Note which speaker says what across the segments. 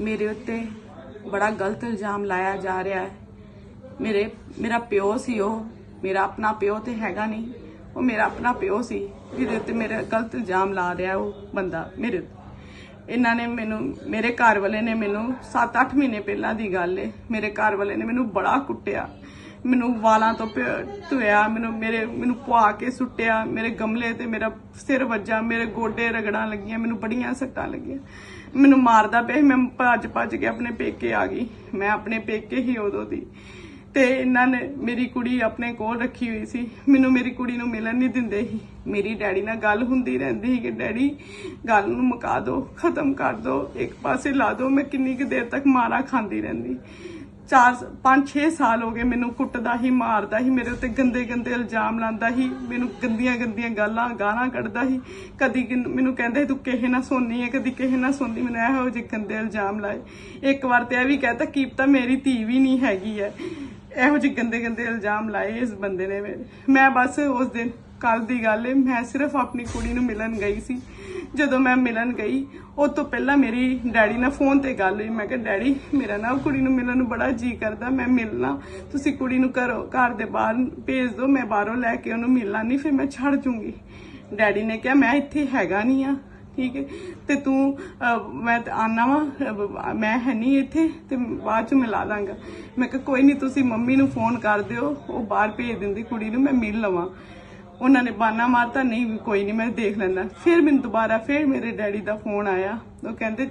Speaker 1: ਮੇਰੇ ਉੱਤੇ ਬੜਾ ਗਲਤ ਇਲਜ਼ਾਮ ਲਾਇਆ ਜਾ ਰਿਹਾ ਹੈ। ਮੇਰੇ, ਮੇਰਾ ਪਿਓ ਸੀ ਉਹ। ਮੇਰਾ ਆਪਣਾ ਪਿਓ ਤੇ ਹੈਗਾ ਨਹੀਂ। ਉਹ ਮੇਰਾ ਆਪਣਾ ਪਿਓ ਸੀ, ਜਿਹਦੇ ਉੱਤੇ ਮੇਰਾ ਗਲਤ ਇਲਜ਼ਾਮ ਲਾ ਰਿਹਾ ਉਹ ਬੰਦਾ ਮੇਰੇ ਉੱਤੇ। ਇਹਨਾਂ ਨੇ ਮੈਨੂੰ, ਮੇਰੇ ਘਰ ਵਾਲੇ ਨੇ ਮੈਨੂੰ 7-8 ਮਹੀਨੇ ਪਹਿਲਾਂ ਦੀ ਗੱਲ ਏ। ਮੇਰੇ ਘਰ ਵਾਲੇ ਨੇ ਮੈਨੂੰ ਬੜਾ ਕੁੱਟਿਆ। ਮੈਨੂੰ ਵਾਲਾਂ ਤੋਂ ਪ- ਧੋਇਆ ਮੈਨੂੰ ਮੇਰੇ ਮੈਨੂੰ ਪੁਆ ਕੇ ਸੁੱਟਿਆ ਮੇਰੇ ਗਮਲੇ ਤੇ ਮੇਰਾ ਸਿਰ ਵੱਜਾ ਮੇਰੇ ਗੋਡੇ ਰਗੜਾਂ ਲੱਗੀਆਂ ਮੈਨੂੰ ਬੜੀਆਂ ਸੱਟਾਂ ਲੱਗੀਆਂ। ਮੈਨੂੰ ਮਾਰਦਾ ਪਿਆ ਸੀ, ਮੈਂ ਭੱਜ ਭੱਜ ਕੇ ਆਪਣੇ ਪੇਕੇ ਆ ਗਈ। ਮੈਂ ਆਪਣੇ ਪੇਕੇ ਹੀ ਉਦੋਂ ਦੀ। ਤੇ ਇਹਨਾਂ ਨੇ ਮੇਰੀ ਕੁੜੀ ਆਪਣੇ ਕੋਲ ਰੱਖੀ ਹੋਈ ਸੀ। ਮੈਨੂੰ ਮੇਰੀ ਕੁੜੀ ਨੂੰ ਮਿਲਣ ਨਹੀਂ ਦਿੰਦੇ ਸੀ। ਮੇਰੀ ਡੈਡੀ ਨਾਲ ਗੱਲ ਹੁੰਦੀ ਰਹਿੰਦੀ ਸੀ ਕਿ ਡੈਡੀ ਗੱਲ ਨੂੰ ਮੁਕਾ ਦਿਓ ਖਤਮ ਕਰ ਦਿਓ ਇੱਕ ਪਾਸੇ ਲਾ ਦਿਓ ਮੈਂ ਕਿੰਨੀ ਕੁ ਦੇਰ ਤੱਕ ਮਾਰਾ ਖਾਂਦੀ ਰਹਿੰਦੀ। ਚਾਰ ਪੰਜ 6 ਸਾਲ ਹੋ ਗਏ ਮੈਨੂੰ ਕੁੱਟਦਾ ਹੀ ਮਾਰਦਾ ਹੀ ਮੇਰੇ ਉੱਤੇ ਗੰਦੇ ਗੰਦੇ ਇਲਜ਼ਾਮ ਲਾਉਂਦਾ ਹੀ ਮੈਨੂੰ ਗੰਦੀਆਂ ਗੰਦੀਆਂ ਗਾਲਾਂ ਗਾਲਾਂ ਕੱਢਦਾ ਸੀ। ਕਦੀ ਕਿ- ਮੈਨੂੰ ਕਹਿੰਦੇ ਤੂੰ ਕਿਸੇ ਨਾਲ ਸੋਨੀ ਹੈ ਕਦੀ ਕਿਸੇ ਨਾਲ ਸੋਨੀ। ਮੈਨੂੰ ਇਹੋ ਜਿਹੇ ਗੰਦੇ ਇਲਜ਼ਾਮ ਲਾਏ। ਇੱਕ ਵਾਰ ਤੇ ਇਹ ਵੀ ਕਹਤਾ ਕੀਪਤਾ ਮੇਰੀ ਧੀ ਵੀ ਨਹੀਂ ਹੈਗੀ ਹੈ ਇਹੋ ਜਿਹੇ ਗੰਦੇ ਗੰਦੇ ਇਲਜ਼ਾਮ ਲਾਏ ਇਸ ਬੰਦੇ ਨੇ। ਮੇਰੇ ਮੈਂ ਬਸ ਉਸ ਦਿਨ ਕੱਲ ਦੀ ਗੱਲ ਹੈ ਮੈਂ ਸਿਰਫ ਆਪਣੀ ਕੁੜੀ ਨੂੰ ਮਿਲਣ ਗਈ ਸੀ। ਜਦੋਂ ਮੈਂ ਮਿਲਣ ਗਈ ਉਹ ਤੋਂ ਪਹਿਲਾਂ ਮੇਰੀ ਡੈਡੀ ਨਾਲ ਫੋਨ ਤੇ ਗੱਲ ਹੋਈ। ਮੈਂ ਕਿਹਾ ਡੈਡੀ ਮੇਰਾ ਨਾ ਕੁੜੀ ਨੂੰ ਮਿਲਣ ਨੂੰ ਬੜਾ ਜੀ ਕਰਦਾ ਮੈਂ ਮਿਲਣਾ। ਤੁਸੀਂ ਕੁੜੀ ਨੂੰ ਘਰੋਂ ਘਰ ਦੇ ਬਾਹਰ ਭੇਜ ਦਿਓ ਮੈਂ ਬਾਹਰੋਂ ਲੈ ਕੇ ਉਹਨੂੰ ਮਿਲਣਾ ਨਹੀਂ ਫਿਰ ਮੈਂ ਛੱਡ ਜੂੰਗੀ। ਡੈਡੀ ਨੇ ਕਿਹਾ ਮੈਂ ਇੱਥੇ ਹੈਗਾ ਨਹੀਂ ਆ ਠੀਕ ਹੈ? ਤੇ ਤੂੰ ਅਹ, ਮੈਂ ਆਨਾ ਵਾ ਮੈਂ ਹੈ ਨਹੀਂ ਇੱਥੇ ਤੇ ਬਾਅਦ ਚ ਮਿਲਾ ਦਾਂਗਾ। ਮੈਂ ਕਿਹਾ ਕੋਈ ਨਹੀਂ ਤੁਸੀਂ ਮੰਮੀ ਨੂੰ ਫੋਨ ਕਰ ਦਿਓ ਉਹ ਬਾਹਰ ਭੇਜ ਦਿੰਦੀ ਕੁੜੀ ਨੂੰ ਮੈਂ ਮਿਲ ਲਵਾਂ। ਉਹਨਾਂ ਨੇ ਬਾਨਾ ਮਾਰਤਾ, ਨਹੀਂ ਵੀ ਕੋਈ ਨਹੀਂ, ਮੈਂ ਦੇਖ ਲੈਂਦਾ। ਫਿਰ ਮੈਨੂੰ ਦੁਬਾਰਾ, ਫਿਰ ਮੇਰੇ ਡੈਡੀ ਦਾ ਫੋਨ ਆਇਆ। ਉਹ ਕਹਿੰਦੇ,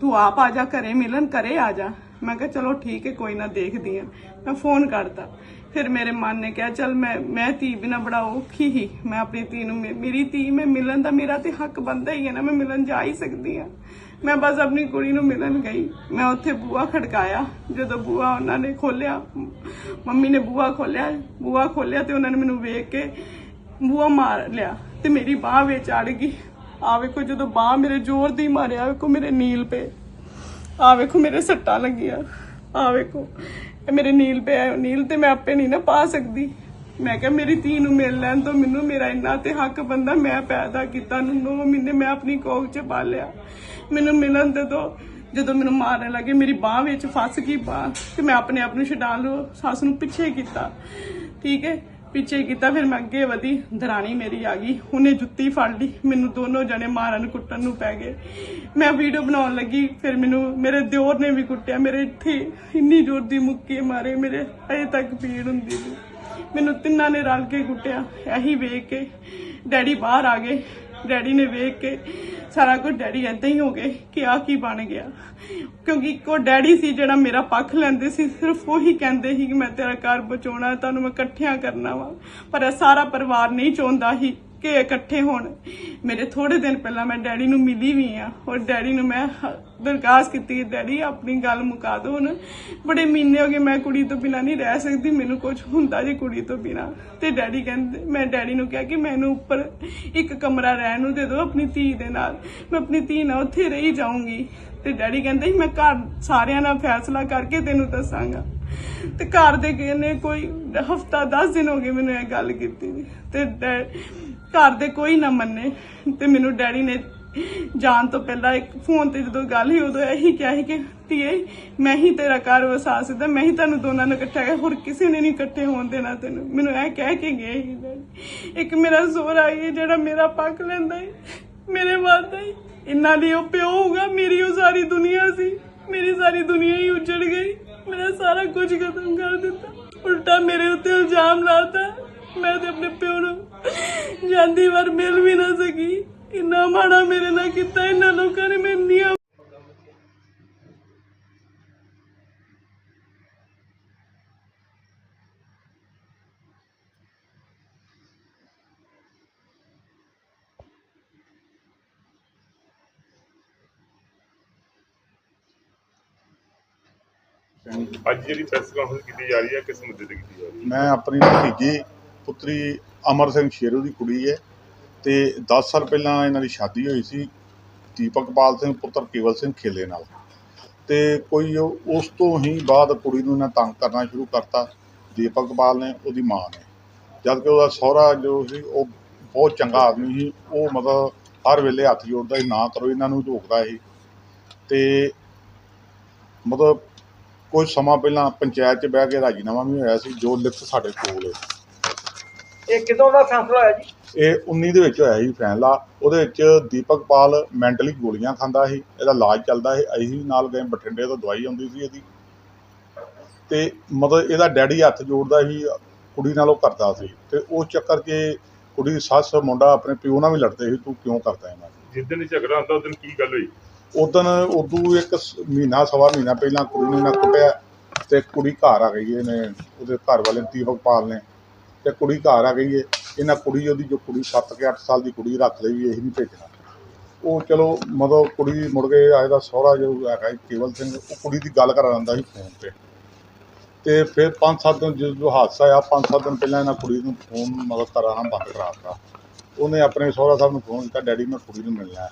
Speaker 1: ਤੂੰ ਆਪ ਆ ਜਾ ਘਰੇ ਮਿਲਣ ਘਰੇ ਆ ਜਾ। ਮੈਂ ਕਿਹਾ, ਚਲੋ ਠੀਕ ਹੈ, ਕੋਈ ਨਾ, ਦੇਖਦੀ ਆ ਮੈਂ ਫੋਨ ਕਰਤਾ ਫਿਰ ਮੇਰੇ ਮਨ ਨੇ ਕਿਹਾ, ਚਲ ਮੈਂ ਮੈਂ ਧੀ ਬਿਨਾ ਬੜਾ ਔਖੀ ਹੀ, ਮੈਂ ਆਪਣੀ ਧੀ ਨੂੰ, ਮੇ- ਮੇਰੀ ਧੀ, ਮੈਂ ਮਿਲਣ ਦਾ ਮੇਰਾ ਤੇ ਹੱਕ ਬੰਦਾ ਹੀ ਹੈ ਨਾ, ਮੈਂ ਮਿਲਣ ਜਾ ਹੀ ਸਕਦੀ ਆ ਮੈਂ ਬਸ ਆਪਣੀ ਕੁੜੀ ਨੂੰ ਮਿਲਣ ਗਈ। ਮੈਂ ਉੱਥੇ ਬੂਆ ਖੜਕਾਇਆ। ਜਦੋਂ ਬੂਆ ਉਹਨਾਂ ਨੇ ਖੋਲਿਆ ਮੰਮੀ ਨੇ ਬੂਆ ਖੋਲਿਆ ਬੂਆ ਖੋਲਿਆ ਤੇ ਉਹਨਾਂ ਨੇ ਮੈਨੂੰ ਵੇਖ ਕੇ ਬੂਆ ਮਾਰ ਲਿਆ ਤੇ ਮੇਰੀ ਬਾਹ ਵਿੱਚ ਅੜ ਗਈ। ਆ ਵੇਖੋ, ਜਦੋਂ ਬਾਹ ਮੇਰੇ ਜ਼ੋਰ ਦੀ ਮਾਰਿਆ ਵੇਖੋ ਮੇਰੇ ਨੀਲ ਪੇ। ਆ ਵੇਖੋ, ਮੇਰੇ ਸੱਟਾਂ ਲੱਗੀਆਂ। ਆ ਵੇਖੋ ਮੇਰੇ ਨੀਲ ਪੇ ਨੀਲ ਤੇ ਮੈਂ ਆਪੇ ਨਹੀਂ ਨਾ ਪਾ ਸਕਦੀ। ਮੈਂ ਕਿਹਾ, ਮੇਰੀ ਧੀ ਨੂੰ ਮਿਲ ਲੈਣ ਤੋਂ ਮੈਨੂੰ ਮੇਰਾ ਇੰਨਾ ਤੇ ਹੱਕ ਬੰਦਾ ਮੈਂ ਪੈਦਾ ਕੀਤਾ। ਨੂੰ 9 ਮਹੀਨੇ ਮੈਂ ਆਪਣੀ ਕੋਖ 'ਚ ਪਾਲਿਆ ਮੈਨੂੰ ਮਿਲਣ ਦੇ ਦੋ। ਜਦੋਂ ਮੈਨੂੰ ਮਾਰਨ ਲੱਗੇ, ਮੇਰੀ ਬਾਹ ਵਿੱਚ ਫਸ ਗਈ ਬਾਹ ਤੇ ਮੈਂ ਆਪਣੇ ਆਪ ਨੂੰ ਛਡਾ ਲੋ, ਸੱਸ ਨੂੰ ਪਿੱਛੇ ਕੀਤਾ। ਠੀਕ ਹੈ? ਪਿੱਛੇ ਕੀਤਾ, ਫਿਰ ਮੈਂ ਅੱਗੇ ਵਧੀ, ਦਰਾਣੀ ਮੇਰੀ ਆ ਗਈ। ਉਹਨੇ ਜੁੱਤੀ ਫੜ ਲਈ, ਮੈਨੂੰ ਦੋਨੋਂ ਜਣੇ ਮਾਰਨ ਕੁੱਟਣ ਨੂੰ ਪੈ ਗਏ। ਮੈਂ ਵੀਡੀਓ ਬਣਾਉਣ ਲੱਗੀ, ਫਿਰ ਮੈਨੂੰ, ਮੇਰੇ ਦਿਓਰ ਨੇ ਵੀ ਕੁੱਟਿਆ। ਮੇਰੇ ਇੱਥੇ ਇੰਨੀ ਜ਼ੋਰ ਦੀ ਮੁੱਕੇ ਮਾਰੇ, ਮੇਰੇ ਅਜੇ ਤੱਕ ਪੀੜ ਹੁੰਦੀ ਸੀ ਮੈਨੂੰ ਤਿੰਨਾਂ ਨੇ ਰਲ ਕੇ ਕੁੱਟਿਆ। ਇਹੀ ਵੇਖ ਕੇ ਡੈਡੀ ਬਾਹਰ ਆ ਗਏ। ਡੈਡੀ ਨੇ ਵੇਖ ਕੇ ਸਾਰਾ ਕੁਝ ਡੈਡੀ ਏਦਾਂ ਹੀ ਹੋ ਗਏ ਕਿ ਆ ਕੀ ਬਣ ਗਿਆ। ਕਿਉਂਕਿ ਇੱਕੋ ਡੈਡੀ ਸੀ ਜਿਹੜਾ ਮੇਰਾ ਪੱਖ ਲੈਂਦੇ ਸੀ, ਸਿਰਫ ਉਹੀ ਕਹਿੰਦੇ ਸੀ ਕਿ ਮੈਂ ਤੇਰਾ ਘਰ ਬਚਾਉਣਾ, ਤੁਹਾਨੂੰ ਮੈਂ ਇਕੱਠਿਆਂ ਕਰਨਾ ਵਾ। ਪਰ ਇਹ ਸਾਰਾ ਪਰਿਵਾਰ ਨਹੀਂ ਚਾਹੁੰਦਾ ਸੀ। ਕਿ ਇਕੱਠੇ ਹੋਣ। ਮੇਰੇ ਥੋੜੇ ਦਿਨ ਪਹਿਲਾਂ ਮੈਂ ਡੈਡੀ ਨੂੰ ਮਿਲੀ ਵੀ ਆ। ਔਰ ਡੈਡੀ ਨੂੰ ਮੈਂ ਦਰਖਾਸਤ ਕੀਤੀ ਕਿ ਡੈਡੀ ਆਪਣੀ ਗੱਲ ਮੁਕਾ ਦਿਓ ਹੁਣ। ਬੜੇ ਮਹੀਨੇ ਹੋ ਗਏ ਮੈਂ ਕੁੜੀ ਤੋਂ ਬਿਨਾ ਨਹੀਂ ਰਹਿ ਸਕਦੀ। ਮੈਨੂੰ ਕੁਝ ਹੁੰਦਾ ਜੀ ਕੁੜੀ ਤੋਂ ਬਿਨਾ। ਤੇ ਡੈਡੀ ਕਹਿੰਦੇ, ਮੈਂ ਡੈਡੀ ਨੂੰ ਕਿਹਾ ਕਿ ਮੈਨੂੰ ਉੱਪਰ ਇੱਕ ਕਮਰਾ ਰਹਿਣ ਨੂੰ ਦੇ ਦਿਓ ਆਪਣੀ ਧੀ ਦੇ ਨਾਲ। ਮੈਂ ਆਪਣੀ ਧੀ ਨਾਲ ਉੱਥੇ ਰਹੀ ਜਾਊਂਗੀ। ਤੇ ਡੈਡੀ ਕਹਿੰਦੇ ਸੀ ਮੈਂ ਘਰ ਸਾਰਿਆਂ ਨਾਲ ਫੈਸਲਾ ਕਰਕੇ ਤੈਨੂੰ ਦੱਸਾਂਗਾ। ਤੇ ਘਰ ਦੇ ਕਹਿੰਦੇ, ਕੋਈ ਹਫਤਾ 10 ਦਿਨ ਹੋ ਗਏ ਮੈਨੂੰ ਇਹ ਗੱਲ ਕੀਤੀ। ਨੂੰ। ਤੇ ਡੈ- ਘਰ ਦੇ ਕੋਈ ਨਾ ਮੰਨੇ। ਤੇ ਮੈਨੂੰ ਡੈਡੀ ਨੇ ਜਾਣ ਤੋਂ ਪਹਿਲਾਂ ਇੱਕ ਫੋਨ ਤੇ ਜਦੋਂ ਗੱਲ ਹੀ ਉਦੋਂ ਇਹੀ ਕਿਹਾ ਸੀ ਕਿ, ਧੀਏ, ਮੈਂ ਹੀ ਤੇਰਾ ਘਰ ਵਸਾ ਸਕਦਾ ਮੈਂ ਹੀ ਤੁਹਾਨੂੰ ਦੋਨਾਂ ਨੂੰ ਇਕੱਠਾ ਕਰ, ਹੋਰ ਕਿਸੇ ਨੇ ਨਹੀਂ ਇਕੱਠੇ ਹੋਣ ਦੇਣਾ ਤੈਨੂੰ। ਮੈਨੂੰ ਇਹ ਕਹਿ ਕੇ ਗਏ ਸੀ ਡੈਡੀ। ਇੱਕ ਮੇਰਾ ਜ਼ੋਰ ਆਈ ਹੈ, ਜਿਹੜਾ ਮੇਰਾ ਪੱਕ ਲੈਂਦਾ ਹੈ ਮੇਰੇ ਵਾਦਾ ਹੀ ਇੰਨਾ ਲਈ ਉਹ ਪਿਓ ਹੋਊਗਾ, ਮੇਰੀ ਉਹ ਸਾਰੀ ਦੁਨੀਆ ਸੀ। ਮੇਰੀ ਸਾਰੀ ਦੁਨੀਆ ਹੀ ਉਜੜ ਗਈ। ਮੇਰਾ ਸਾਰਾ ਕੁਝ ਖਤਮ ਕਰ ਦਿੱਤਾ। ਉਲਟਾ ਮੇਰੇ ਉੱਤੇ ਇਲਜ਼ਾਮ ਲਾਤਾ। ਮੈਂ ਤੇ ਆਪਣੇ ਪਿਓ ਨੂੰ ਜਾਂਦੀ ਵਾਰ ਮਿਲ ਵੀ ਨਾ ਸਕੀ। ਇੰਨਾ ਮਾੜਾ ਮੇਰੇ ਨਾਲ ਕੀਤਾ ਇਹਨਾਂ ਲੋਕਾਂ ਨੇ ਮੈਨੂੰ ਨਹੀਂ
Speaker 2: ਅੱਜ ਜਿਹੜੀ ਪ੍ਰੈਸ ਕਾਨਫਰੰਸ ਕੀਤੀ ਜਾ ਰਹੀ ਹੈ ਕਿਸ ਮੁੱਦੇ ਤੇ ਕੀਤੀ ਜਾ ਰਹੀ ਹੈ?
Speaker 3: ਮੈਂ ਆਪਣੀ ਭਤੀਜੀ ਪੁੱਤਰੀ ਅਮਰ ਸਿੰਘ ਸ਼ੇਰੂ ਦੀ ਕੁੜੀ ਹੈ ਤੇ 10 ਸਾਲ ਪਹਿਲਾਂ ਇਹਨਾਂ ਦੀ ਸ਼ਾਦੀ ਹੋਈ ਸੀ ਦੀਪਕਪਾਲ ਸਿੰਘ ਪੁੱਤਰ ਕੇਵਲ ਸਿੰਘ ਖੇਲੇ ਨਾਲ। ਤੇ ਕੋਈ ਉਹ- ਉਸ ਤੋਂ ਹੀ ਬਾਅਦ ਕੁੜੀ ਨੂੰ ਇਹਨਾਂ ਤੰਗ ਕਰਨਾ ਸ਼ੁਰੂ ਕਰਤਾ, ਦੀਪਕਪਾਲ ਨੇ, ਉਹਦੀ ਮਾਂ ਨੇ। ਜਦ ਕਿ ਉਹਦਾ ਸਹੁਰਾ ਜੋ ਸੀ, ਉਹ ਬਹੁਤ ਚੰਗਾ ਆਦਮੀ ਸੀ, ਉਹ ਮਤਲਬ ਹਰ ਵੇਲੇ ਹੱਥ ਜੋੜਦਾ ਸੀ, ਨਾ ਕਰੋ ਇਹਨਾਂ ਨੂੰ ਝੋਕਦਾ ਸੀ। ਤੇ ਮਤਲਬ ਕੁਝ ਸਮਾਂ ਪਹਿਲਾਂ ਪੰਚਾਇਤ 'ਚ ਬਹਿ ਕੇ ਰਾਜੀਨਾਮਾ ਵੀ ਹੋਇਆ ਸੀ, ਜੋ ਲਿਖਤ ਸਾਡੇ ਕੋਲ ਹੈ।
Speaker 4: ਇਹ ਕਿਦੋਂ ਦਾ ਫੈਸਲਾ ਹੋਇਆ ਜੀ?
Speaker 3: ਇਹ 19 ਦੇ ਵਿੱਚ ਹੋਇਆ ਸੀ ਫੈਸਲਾ। ਉਹਦੇ ਵਿੱਚ ਦੀਪਕ ਪਾਲ ਮੈਂਟਲੀ ਗੋਲੀਆਂ ਖਾਂਦਾ ਸੀ। ਇਹਦਾ ਇਲਾਜ ਚੱਲਦਾ ਸੀ। ਅਸੀਂ ਵੀ ਨਾਲ ਗਏ ਬਠਿੰਡੇ ਤੋਂ ਦਵਾਈ ਆਉਂਦੀ ਸੀ ਇਹਦੀ। ਤੇ ਮਤਲਬ ਇਹਦਾ ਡੈਡੀ ਹੱਥ ਜੋੜਦਾ ਸੀ ਕੁੜੀ ਨਾਲ ਉਹ ਕਰਦਾ ਸੀ। ਤੇ ਉਹ ਚੱਕਰ 'ਚ ਕੁੜੀ ਦੀ ਸੱਸ ਮੁੰਡਾ ਆਪਣੇ ਪਿਓ ਨਾਲ ਵੀ ਲੜਦੇ ਸੀ ਤੂੰ ਕਿਉਂ ਕਰਦਾ ਇਹਨਾਂ
Speaker 2: ਜਿਸ ਦਿਨ ਇਹ ਝਗੜਾ ਹੁੰਦਾ ਉਸ ਦਿਨ ਕੀ ਗੱਲ ਹੋਈ?
Speaker 3: ਉਦੋਂ ਉਦੋਂ ਇੱਕ ਮਹੀਨਾ ਸਵਾ ਮਹੀਨਾ ਪਹਿਲਾਂ ਕੁੜੀ ਨੂੰ ਇਹਨਾਂ ਕੁੱਟਿਆ ਤੇ ਕੁੜੀ ਘਰ ਆ ਗਈ ਇਹਨੇ ਉਹਦੇ ਘਰ ਵਾਲੇ ਦੀਪਕ ਪਾਲ ਨੇ। ਤੇ ਕੁੜੀ ਘਰ ਆ ਗਈ ਹੈ ਇਹਨਾਂ ਕੁੜੀ ਉਹਦੀ ਜੋ ਕੁੜੀ 7 ਕੇ 8 ਸਾਲ ਦੀ ਕੁੜੀ ਰੱਖ ਲਈ ਵੀ ਇਹ ਨਹੀਂ ਭੇਜਣਾ। ਉਹ ਚਲੋ ਮਤਲਬ ਕੁੜੀ ਮੁੜ ਕੇ ਆਏ ਦਾ ਸਹੁਰਾ ਜੋ ਹੈਗਾ ਸੀ ਕੇਵਲ ਸਿੰਘ, ਉਹ ਕੁੜੀ ਦੀ ਗੱਲ ਕਰਾ ਦਿੰਦਾ ਸੀ ਫੋਨ ਤੇ। ਤੇ ਫਿਰ 5-7 ਦਿਨ ਜਦੋਂ ਹਾਦਸਾ ਆਇਆ 5-7 ਦਿਨ ਪਹਿਲਾਂ ਇਹਨਾਂ ਕੁੜੀ ਨੂੰ ਫੋਨ ਮਤਲਬ ਕਰਾਉਣਾ ਬੰਦ ਕਰਾ ਦਿੱਤਾ। ਉਹਨੇ ਆਪਣੇ ਸਹੁਰਾ ਸਾਹਿਬ ਨੂੰ ਫੋਨ ਕੀਤਾ, ਡੈਡੀ, ਮੈਂ ਕੁੜੀ ਨੂੰ ਮਿਲਣਾ ਹੈ।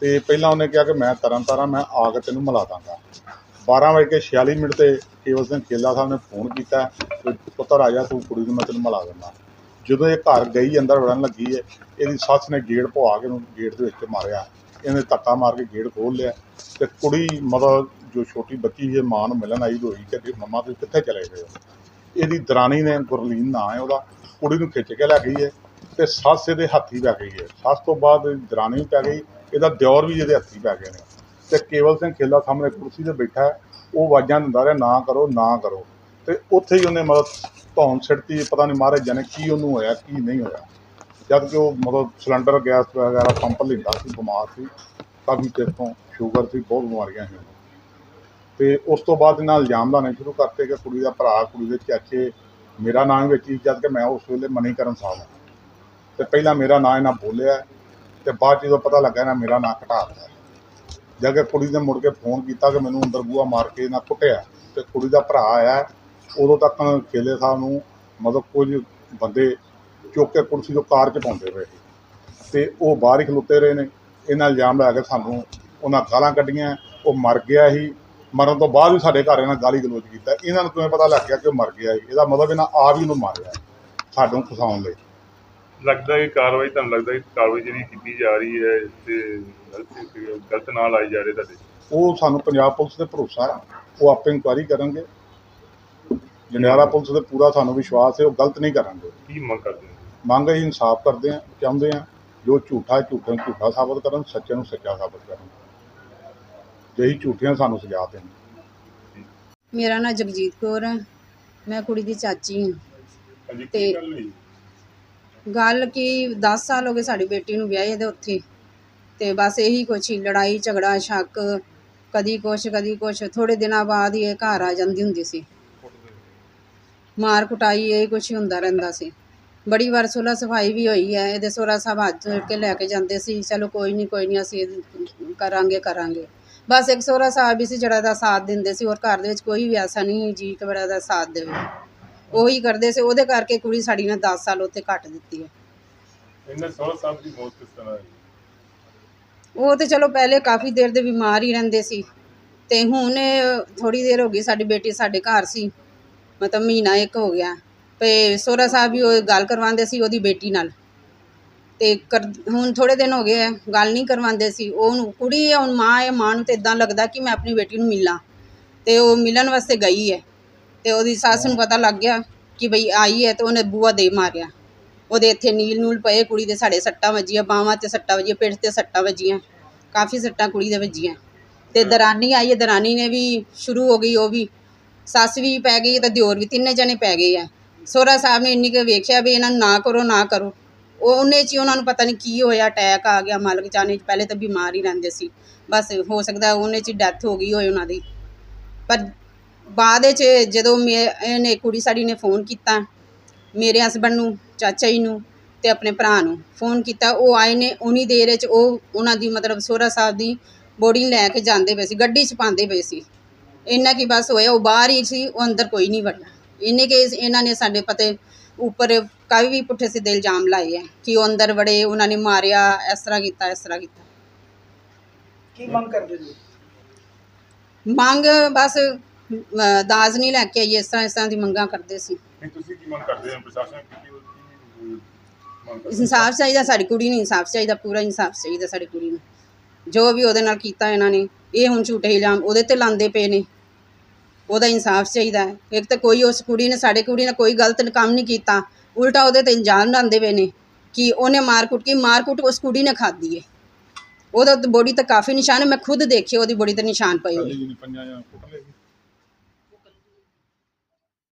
Speaker 3: ਤੇ ਪਹਿਲਾਂ ਉਹਨੇ ਕਿਹਾ ਕਿ ਮੈਂ ਤਰਨ ਤਾਰਾਂ ਮੈਂ ਆ ਕੇ ਤੈਨੂੰ ਮਿਲਾ ਦਾਂਗਾ। 12 ਵਜੇ ਕੇ 46 ਮਿੰਟ ਤੇ ਕੇਵਲ ਸਿੰਘ ਖੇਲਾ ਸਾਹਿਬ ਨੇ ਫੋਨ ਕੀਤਾ ਕਿ ਪੁੱਤਰ ਰਾਜਾ ਤੂੰ ਕੁੜੀ ਨੂੰ ਮੈਂ ਤੈਨੂੰ ਮਿਲਾ ਦਿੰਦਾ। ਜਦੋਂ ਇਹ ਘਰ ਗਈ, ਅੰਦਰ ਵੜਨ ਲੱਗੀ ਹੈ ਇਹਦੀ ਸੱਸ ਨੇ ਗੇਟ ਪਵਾ ਕੇ ਉਹਨੂੰ ਗੇਟ ਦੇ ਵਿੱਚ ਮਾਰਿਆ। ਇਹਨੇ ਧੱਕਾ ਮਾਰ ਕੇ ਗੇਟ ਖੋਲ ਲਿਆ ਤੇ ਕੁੜੀ ਮਤਲਬ ਜੋ ਛੋਟੀ ਬੱਚੀ ਸੀ ਮਾਂ ਨੂੰ ਮਿਲਣ ਆਈ ਹੋਈ ਕਿ ਮੰਮਾ ਤੁਸੀਂ ਕਿੱਥੇ ਚਲੇ ਗਏ ਹੋ? ਇਹਦੀ ਦਰਾਣੀ ਨੇ ਗੁਰਲੀਨ ਨਾਂ ਹੈ ਉਹਦਾ, ਕੁੜੀ ਨੂੰ ਖਿੱਚ ਕੇ ਲੈ ਗਈ ਹੈ ਤੇ ਸੱਸ ਇਹਦੇ ਹੱਥੀ ਪੈ ਗਈ ਹੈ ਸੱਸ ਤੋਂ ਬਾਅਦ ਇਹਦੀ ਦਰਾਣੀ ਪੈ ਗਈ, ਇਹਦਾ ਦਿਓਰ ਵੀ ਇਹਦੇ ਹੱਥੀ ਪੈ ਗਏ ਨੇ। ਤੇ ਕੇਵਲ ਸਿੰਘ ਖੇਲਾ ਸਾਹਮਣੇ ਕੁਰਸੀ ਤੇ ਬੈਠਾ ਉਹ ਆਵਾਜ਼ਾਂ ਦਿੰਦਾ ਰਿਹਾ, ਨਾ ਕਰੋ ਨਾ ਕਰੋ। ਤੇ ਉੱਥੇ ਹੀ ਉਹਨੇ ਮਤਲਬ ਧੌਣ ਸਿੱਟਤੀ ਪਤਾ ਨਹੀਂ ਮਹਾਰਾਜ ਜਾਣੇ ਕੀ ਉਹਨੂੰ ਹੋਇਆ, ਕੀ ਨਹੀਂ ਹੋਇਆ। ਜਦ ਕਿ ਉਹ ਮਤਲਬ ਸਿਲੰਡਰ, ਗੈਸ ਵਗੈਰਾ ਪੰਪ ਲੈਂਦਾ ਸੀ, ਬਿਮਾਰ ਸੀ। ਕਾਫੀ ਚਿਰ ਤੋਂ ਸ਼ੂਗਰ ਸੀ, ਬਹੁਤ ਬਿਮਾਰੀਆਂ ਸੀ ਉਹਨੂੰ ਤੇ ਉਸ ਤੋਂ ਬਾਅਦ ਇਹਨਾਂ ਇਲਜ਼ਾਮ ਲਾਉਣੇ ਸ਼ੁਰੂ ਕਰਤੇ ਕਿ ਕੁੜੀ ਦਾ ਭਰਾ, ਕੁੜੀ ਦੇ ਚਾਚੇ, ਮੇਰਾ ਨਾਮ ਵਿੱਚ ਹੀ ਜਦ ਕਿ ਮੈਂ ਉਸ ਵੇਲੇ ਮਨੀਕਰਨ ਸਾਹਿਬ ਹਾਂ। ਤੇ ਪਹਿਲਾਂ ਮੇਰਾ ਨਾਂ ਇਹਨਾਂ ਬੋਲਿਆ, ਤੇ ਬਾਅਦ 'ਚ ਜਦੋਂ ਪਤਾ ਲੱਗਾ ਇਹਨਾਂ ਮੇਰਾ ਨਾਂ ਘਟਾ ਦਿੱਤਾ। ਜਾ ਕੇ ਕੁੜੀ ਨੇ ਮੁੜ ਕੇ ਫੋਨ ਕੀਤਾ ਕਿ ਮੈਨੂੰ ਅੰਦਰ ਬੂਹਾ ਮਾਰ ਕੇ ਇਹਨਾਂ ਕੁੱਟਿਆ। ਤੇ ਕੁੜੀ ਦਾ ਭਰਾ ਆਇਆ। ਉਦੋਂ ਤੱਕ ਖੇਲੇ ਸਾਹਿਬ ਨੂੰ ਮਤਲਬ ਕੁਝ ਬੰਦੇ ਚੁੱਕ ਕੇ ਕੁਰਸੀ ਤੋਂ ਕਾਰ 'ਚ ਪਾਉਂਦੇ ਪਏ ਸੀ। ਤੇ ਉਹ ਬਾਹਰ ਹੀ ਖਲੋਤੇ ਰਹੇ ਨੇ। ਇਹਨਾਂ ਇਲਜ਼ਾਮ ਲਾ ਕੇ ਸਾਨੂੰ। ਉਹਨਾਂ ਗਾਲਾਂ ਕੱਢੀਆਂ। ਉਹ ਮਰ ਗਿਆ ਸੀ। ਮਰਨ ਤੋਂ ਬਾਅਦ ਵੀ ਸਾਡੇ ਘਰ ਇਹਨਾਂ ਗਾਲੀ ਗਲੋਚ ਕੀਤਾ। ਇਹਨਾਂ ਨੂੰ ਕਿਵੇਂ ਪਤਾ ਲੱਗ ਗਿਆ ਕਿ ਉਹ ਮਰ ਗਿਆ ਸੀ? ਇਹਦਾ ਮਤਲਬ ਇਹਨਾਂ ਆਪ ਹੀ ਉਹਨੂੰ ਮਾਰਿਆ। ਸਾਨੂੰ ਫਸਾਉਣ ਲਈ।
Speaker 2: ਲੱਗਦਾ ਇਹ ਕਾਰਵਾਈ ਤੁਹਾਨੂੰ ਲੱਗਦਾ ਇਹ ਕਾਰਵਾਈ ਜਿਹੜੀ ਕੀਤੀ ਜਾ ਰਹੀ ਹੈ ਤੇ ਗਲਤ ਗਲਤ ਨਾਲ ਆਈ ਜਾ ਰਹੇ ਤੁਹਾਡੇ?
Speaker 3: ਉਹ ਸਾਨੂੰ ਪੰਜਾਬ ਪੁਲਿਸ ਤੇ ਭਰੋਸਾ ਹੈ। ਉਹ ਆਪੇ ਇਨਕੁਆਇਰੀ ਕਰਨਗੇ। ਜੰਡਿਆਲਾ ਪੁਲਿਸ ਤੇ ਪੂਰਾ ਸਾਨੂੰ ਵਿਸ਼ਵਾਸ ਹੈ ਉਹ ਗਲਤ ਨਹੀਂ ਕਰਨਗੇ।
Speaker 2: ਕੀ ਮੰਗ ਕਰਦੇ ਹੋ?
Speaker 3: ਮੰਗ ਅਸੀਂ ਇਨਸਾਫ ਕਰਦੇ ਹਾਂ ਚਾਹੁੰਦੇ ਹਾਂ ਜੋ ਝੂਠਾ ਝੂਠੇ ਨੂੰ ਝੂਠਾ ਸਾਬਤ ਕਰਨ ਸੱਚੇ ਨੂੰ ਸੱਚਾ ਸਾਬਤ ਕਰਨ। ਜਿਹੀ ਝੂਠੀਆਂ ਸਾਨੂੰ ਸਜ਼ਾ ਦੇਣ।
Speaker 5: ਮੇਰਾ ਨਾਮ ਜਗਜੀਤ ਕੌਰ ਹੈ ਮੈਂ ਕੁੜੀ ਦੀ ਚਾਚੀ ਹਾਂ।
Speaker 2: ਹਾਂਜੀ ਕੀ
Speaker 5: ਤੇ-
Speaker 2: ਗੱਲ ਹੋਈ?
Speaker 5: ਗੱਲ ਕਿ 10 ਸਾਲ ਹੋ ਗਏ ਸਾਡੀ ਬੇਟੀ ਨੂੰ ਵਿਆਹੇ ਦੇ ਉੱਥੇ। ਤੇ ਬਸ ਇਹੀ ਕੁਛ ਹੀ, ਲੜਾਈ, ਝਗੜਾ, ਸ਼ੱਕ, ਕਦੀ ਕੁਛ ਕਦੀ ਕੁਛ। ਥੋੜੇ ਦਿਨਾਂ ਬਾਅਦ ਹੀ ਇਹ ਘਰ ਆ ਜਾਂਦੀ ਹੁੰਦੀ ਸੀ। ਮਾਰ ਕੁਟਾਈ, ਇਹ ਕੁਛ ਹੀ ਹੁੰਦਾ ਰਹਿੰਦਾ ਸੀ। ਬੜੀ ਵਾਰ ਸੁਲਾ ਸਫ਼ਾਈ ਵੀ ਹੋਈ ਹੈ, ਇਹਦੇ ਸੋਹਰਾ ਸਾਹਿਬ ਹੱਥ ਜੋੜ ਕੇ ਲੈ ਕੇ ਜਾਂਦੇ ਸੀ, ਚਲੋ ਕੋਈ ਨਹੀਂ ਕੋਈ ਨਹੀਂ ਅਸੀਂ ਇਹਦੀ ਕਰਾਂਗੇ ਕਰਾਂਗੇ। ਬਸ ਇੱਕ ਸੋਹਰਾ ਸਾਹਿਬ ਵੀ ਸੀ ਜਿਹੜਾ ਦਾ ਸਾਥ ਦਿੰਦੇ ਸੀ ਔਰ ਘਰ ਦੇ ਵਿੱਚ ਕੋਈ ਵੀ ਐਸਾ ਨਹੀਂ ਜੀ ਕਿ ਬੜਾ ਦਾ ਸਾਥ ਦੇਵੇ। ਉਹੀ ਕਰਦੇ ਸੀ ਉਹਦੇ ਕਰਕੇ ਕੁੜੀ ਸਾਡੀ ਨੇ 10 ਸਾਲ ਉੱਥੇ ਕੱਟ ਦਿੱਤੀ ਹੈ।
Speaker 2: ਇਹਨਾਂ ਸੋਹਰਾ ਸਾਹਿਬ ਦੀ ਮੌਤ ਕਿਸ ਤਰ੍ਹਾਂ ਹੋਈ?
Speaker 5: ਉਹ ਤੇ ਚਲੋ ਪਹਿਲੇ ਕਾਫੀ ਦੇਰ ਦੇ ਬਿਮਾਰ ਹੀ ਰਹਿੰਦੇ ਸੀ ਤੇ ਹੁਣ ਥੋੜੀ ਦੇਰ ਹੋ ਗਈ ਸਾਡੀ ਬੇਟੀ ਸਾਡੇ ਘਰ ਸੀ ਮਤਲਬ ਮਹੀਨਾ ਇੱਕ ਹੋ ਗਿਆ। ਤੇ ਸੋਹਰਾ ਸਾਹਿਬ ਵੀ ਉਹ ਗੱਲ ਕਰਵਾਉਂਦੇ ਸੀ ਉਹਦੀ ਬੇਟੀ ਨਾਲ। ਤੇ ਕਰ- ਹੁਣ ਥੋੜੇ ਦਿਨ ਹੋ ਗਏ ਆ ਗੱਲ ਨਹੀਂ ਕਰਵਾਉਂਦੇ ਸੀ। ਉਹਨੂੰ ਕੁੜੀ ਹੈ ਹੁਣ ਮਾਂ ਹੈ ਮਾਂ ਨੂੰ ਤੇ ਇਦਾਂ ਲੱਗਦਾ ਕਿ ਮੈਂ ਆਪਣੀ ਬੇਟੀ ਨੂੰ ਮਿਲਾਂ। ਤੇ ਉਹ ਮਿਲਣ ਵਾਸਤੇ ਗਈ ਹੈ। ਤੇ ਉਹਦੀ ਸੱਸ ਨੂੰ ਪਤਾ ਲੱਗ ਗਿਆ ਕਿ ਬਈ ਆਈ ਹੈ ਤੇ ਉਹਨੇ ਬੂਆ ਦੇ ਮਾਰਿਆ। ਉਹਦੇ ਇੱਥੇ ਨੀਲ ਨੂਲ ਪਏ ਕੁੜੀ ਦੇ ਸਾਡੇ ਸੱਟਾਂ ਵੱਜੀਆਂ ਬਾਹਾਂ ਤੇ ਸੱਟਾਂ ਵੱਜੀਆਂ ਪਿੱਠ ਤੇ ਸੱਟਾਂ ਵੱਜੀਆਂ ਕਾਫੀ ਸੱਟਾਂ ਕੁੜੀ ਦੇ ਵੱਜੀਆਂ। ਤੇ ਦਰਾਨੀ ਆਈ ਹੈ ਦਰਾਨੀ ਨੇ ਵੀ ਸ਼ੁਰੂ ਹੋ ਗਈ ਉਹ ਵੀ। ਸੱਸ ਵੀ ਪੈ ਗਈ ਤੇ ਦਿਓਰ ਵੀ ਤਿੰਨੇ ਜਣੇ ਪੈ ਗਏ ਆ। ਸੋਹਰਾ ਸਾਹਿਬ ਨੇ ਇੰਨੀ ਕੁ ਵੇਖਿਆ ਵੀ ਇਹਨਾਂ ਨੂੰ ਨਾ ਕਰੋ ਨਾ ਕਰੋ। ਉਹ ਉਹਨੇ ਚ ਉਹਨਾਂ ਨੂੰ ਪਤਾ ਨਹੀਂ ਕੀ ਹੋਇਆ ਅਟੈਕ ਆ ਗਿਆ ਮਾਲਕ ਜਾਣੇ ਚ ਪਹਿਲੇ ਤਾਂ ਬਿਮਾਰ ਹੀ ਰਹਿੰਦੇ ਸੀ। ਬਸ ਹੋ ਸਕਦਾ ਉਹਨੇ ਚ ਡੈਥ ਹੋ ਗਈ ਹੋਏ ਉਹਨਾਂ ਦੀ। ਪਰ ਬਾਅਦ ਵਿੱਚ ਜਦੋਂ ਮੇ ਇਹਨੇ ਕੁੜੀ ਸਾਡੀ ਨੇ ਫੋਨ ਕੀਤਾ ਮੇਰੇ ਹਸਬੰਡ ਨੂੰ ਚਾਚਾ ਜੀ ਨੂੰ ਤੇ ਆਪਣੇ ਭਰਾ ਨੂੰ ਫੋਨ ਕੀਤਾ ਉਹ ਆਏ ਨੇ ਉਨੀ ਦੇਰ ਵਿੱਚ ਉਹ ਉਹਨਾਂ ਦੀ ਮਤਲਬ ਸੋਹਰਾ ਸਾਹਿਬ ਦੀ ਬੋਡੀ ਲੈ ਕੇ ਜਾਂਦੇ ਪਏ ਸੀ ਗੱਡੀ 'ਚ ਪਾਉਂਦੇ ਪਏ ਸੀ। ਇੰਨਾ ਕੀ ਬਸ ਹੋਇਆ ਉਹ ਬਾਹਰ ਹੀ ਸੀ ਉਹ ਅੰਦਰ ਕੋਈ ਨਹੀਂ ਵੜਿਆ। ਇੰਨੇ ਕੇਸ ਇਹਨਾਂ ਨੇ ਸਾਡੇ ਪਤੇ ਉੱਪਰ ਕਾਫੀ ਵੀ ਪੁੱਠੇ ਸਿੱਧੇ ਇਲਜ਼ਾਮ ਲਾਏ ਹੈ ਕਿ ਉਹ ਅੰਦਰ ਵੜੇ ਉਹਨਾਂ ਨੇ ਮਾਰਿਆ ਇਸ ਤਰ੍ਹਾਂ ਕੀਤਾ ਇਸ ਤਰ੍ਹਾਂ ਕੀਤਾ।
Speaker 4: ਕੀ ਮੰਗ ਕਰਦੇ ਜੀ?
Speaker 5: ਮੰਗ ਬਸ ਦਾਜ ਨਹੀਂ ਲੈ ਕੇ ਆਈ ਇਸ ਤਰ੍ਹਾਂ ਇਸ ਤਰ੍ਹਾਂ ਦੀ ਮੰਗਾਂ ਕਰਦੇ ਸੀ।
Speaker 2: ਨਹੀਂ ਤੁਸੀਂ ਕੀ ਮੰਗ ਕਰਦੇ ਹੋ? ਪ੍ਰਸ਼ਾਸਨ ਕੀ ਕੀ ਮੰਗ ਕਰਦੇ ਹੋ?
Speaker 5: ਇਨਸਾਫ ਚਾਹੀਦਾ ਸਾਡੀ ਕੁੜੀ ਨੂੰ ਇਨਸਾਫ ਚਾਹੀਦਾ ਪੂਰਾ ਇਨਸਾਫ ਚਾਹੀਦਾ ਸਾਡੀ ਕੁੜੀ ਨੂੰ। ਜੋ ਵੀ ਉਹਦੇ ਨਾਲ ਕੀਤਾ ਇਹਨਾਂ ਨੇ ਇਹ ਹੁਣ ਝੂਠੇ ਇਲਜ਼ਾਮ ਉਹਦੇ ਤੇ ਲਾਉਂਦੇ ਪਏ ਨੇ। ਉਹਦਾ ਇਨਸਾਫ ਚਾਹੀਦਾ ਹੈ। ਇੱਕ ਤਾਂ ਕੋਈ ਉਸ ਕੁੜੀ ਨੇ ਸਾਡੇ ਕੁੜੀ ਨੇ ਕੋਈ ਗਲਤ ਕੰਮ ਨਹੀਂ ਕੀਤਾ। ਉਲਟਾ ਉਹਦੇ ਤੇ ਇਲਜ਼ਾਮ ਲਾਉਂਦੇ ਪਏ ਨੇ ਕਿ ਉਹਨੇ ਮਾਰਕੁੱਟ ਕੀ ਮਾਰਕੁੱਟ ਉਸ ਕੁੜੀ ਨੇ ਖਾਧੀ ਹੈ। ਉਹਦਾ ਬੋਡੀ ਤੇ ਕਾਫੀ ਨਿਸ਼ਾਨ ਹੈ ਮੈਂ ਖੁਦ ਦੇਖੇ ਉਹਦੀ ਬੋਡੀ ਤੇ ਨਿਸ਼ਾਨ ਪਏ ਹੋਏ
Speaker 3: ਪਹਿਲੇ ਜੀ ਨੇ ਪੰਜਾਂ ਜਾਂ ਕੁੱਟ ਲਏ